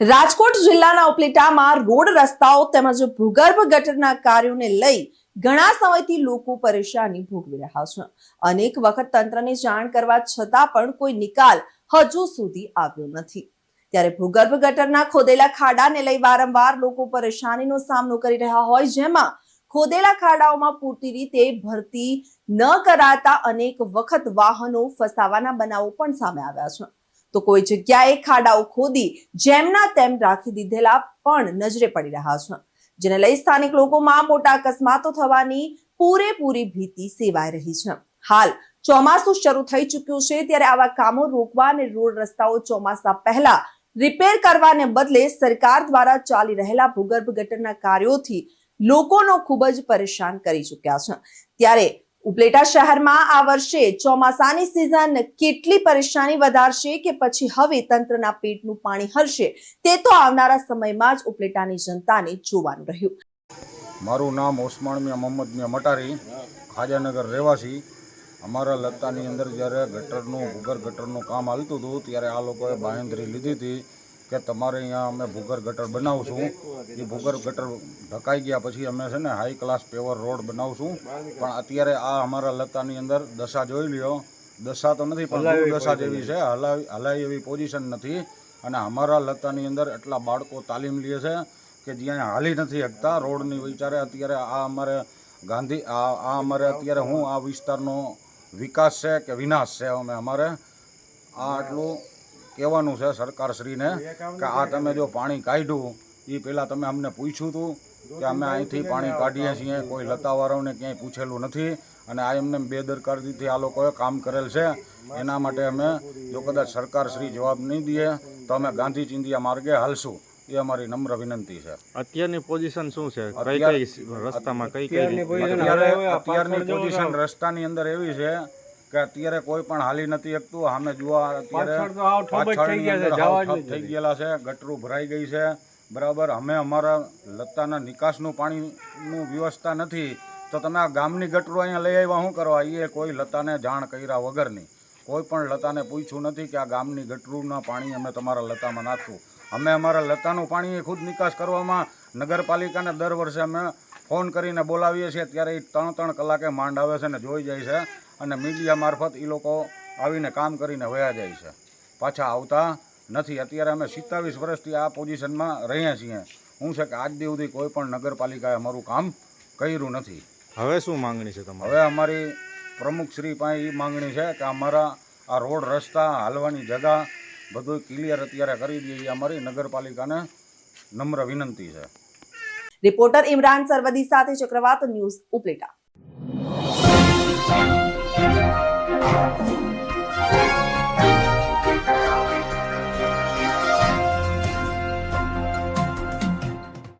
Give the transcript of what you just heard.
રાજકોટ જિલ્લાના ઉપલેટામાં રોડ રસ્તાઓ તેમજ ભૂગર્ભ ગટરના કાર્યોને લઈ ઘણા સમયથી લોકો પરેશાની ભોગવી રહ્યા છે. અનેક વખત તંત્રને જાણ કરવા છતાં પણ કોઈ નિકાલ હજુ સુધી આવ્યો નથી. ત્યારે ભૂગર્ભ ગટરના ખોદેલા ખાડાને લઈ વારંવાર લોકો પરેશાનીનો સામનો કરી રહ્યા હોય, જેમાં ખોદેલા ખાડાઓમાં પૂરતી રીતે ભરતી ન કરાતા અનેક વખત વાહનો ફસાવાના બનાવો પણ સામે આવ્યા છે. તો કોઈ જગ્યાએ ખાડાઓ ખોદી જેમના તેમ રાખી દીધેલા પણ નજરે પડી રહ્યા છે. જેને લઈ સ્થાનિક લોકોમાં મોટા અકસ્માતો થવાની પૂરેપૂરી ભીતિ સેવાઈ રહી છે. હાલ ચોમાસું શરૂ થઈ ચૂક્યું છે ત્યારે આવા કામો રોકવા અને રોડ રસ્તાઓ ચોમાસા પહેલા રિપેર કરવાને બદલે સરકાર દ્વારા ચાલી રહેલા ભૂગર્ભ ગટરના કાર્યોથી લોકોનો ખૂબ જ પરેશાન કરી ચૂક્યા છે. ત્યારે ઉપલેટા શહેરમાં આ વર્ષે ચોમાસાની સિઝન કેટલી પરેશાની વધારશે કે પછી હવે તંત્રના પેટનું પાણી હરશે તે તો આવનારા સમયમાં જ ઉપલેટાની જનતાને જોવાનું રહ્યું. મારું નામ ઓસમાણ મિયા મોહમ્મદ મિયા મટારી, ખાજાનગર રહેવાસી. અમારા લત્તાની અંદર જ્યારે ગટરનું ભૂગર ગટરનું કામ હાલતું હતું, ત્યારે આ લોકોએ બાંયંદરી લીધી હતી. કે તમારે અહીંયા અમે ભૂગર ગટર બનાવશું. એ ભૂગર ગટર ઢકાઈ ગયા પછી અમે છે ને હાઈ ક્લાસ પેવર રોડ બનાવશું. પણ અત્યારે આ અમારા લતાની અંદર દશા જોઈ લ્યો. દશા તો નથી પણ દશા જેવી છે. હલાવી હલાય એવી પોઝિશન નથી. અને અમારા લતાની અંદર એટલા બાળકો તાલીમ લે છે કે જ્યાં હાલી નથી શકતા. રોડની વિચારે અત્યારે આ અમારે ગાંધી આ આ અમારે અત્યારે હું આ વિસ્તારનો વિકાસ છે કે વિનાશ છે અમે અમારે. આ આટલું કહેવાનું છે સરકારશ્રીને કે આ તમે જો પાણી કાઢ્યું એ પહેલાં તમે અમને પૂછ્યું હતું કે અમે અહીંથી પાણી કાઢીએ છીએ કોઈ લતાવાળાઓને ક્યાંય પૂછેલું નથી અને આ એમને બેદરકારીથી આ લોકોએ કામ કરેલ છે. એના માટે અમે જો કદાચ સરકારશ્રી જવાબ નહીં દઈએ તો અમે ગાંધી ચિંધિયા માર્ગે હાલશું. એ અમારી નમ્ર વિનંતી છે. અત્યારની પોઝિશન શું છે? કઈ કઈ રસ્તામાં કઈ કઈ અત્યારે અત્યારની પોઝિશન રસ્તાની અંદર એવી છે કે અત્યારે કોઈ પણ હાલી નથી શકતું. સામે જોવા અત્યારે પાછળની અંદર થઈ ગયેલા છે ગટરું ભરાઈ ગઈ છે. બરાબર અમે અમારા લતાના નિકાસનું પાણીનું વ્યવસ્થા નથી. તો તમે આ ગામની ગટરો અહીંયા લઈ આવ્યા શું કરવા? એ કોઈ લતાને જાણ કર્યા વગરની કોઈ પણ લતાને પૂછ્યું નથી કે આ ગામની ગટરુના પાણી અમે તમારા લતામાં નાખશું. અમે અમારા લતાનું પાણી ખુદ નિકાસ કરવામાં નગરપાલિકાને દર વર્ષે અમે ફોન કરીને બોલાવીએ છીએ. ત્યારે એ ત્રણ ત્રણ કલાકે માંડ આવે છે ને જોઈ જાય છે. અને મીડિયા મારફત એ લોકો આવીને કામ કરીને વયા જાય છે. પાછા આવતા નથી. અત્યારે અમે સિત્તાવીસ વર્ષથી આ પોઝિશનમાં રહ્યા છીએ. હું છે કે આજ દી સુધી કોઈ પણ નગરપાલિકાએ અમારું કામ કર્યું નથી. હવે શું માંગણી છે તમારી? હવે અમારી પ્રમુખ શ્રી પાસે એ માંગણી છે કે અમારા આ રોડ રસ્તા હાલવાની જગા બધું ક્લિયર અત્યારે કરી દઈએ. એ અમારી નગરપાલિકાને નમ્ર વિનંતી છે. રિપોર્ટર ઇમરાન સરવદી સાથે ચક્રવાત ન્યૂઝ ઉપલેટા. Thank you.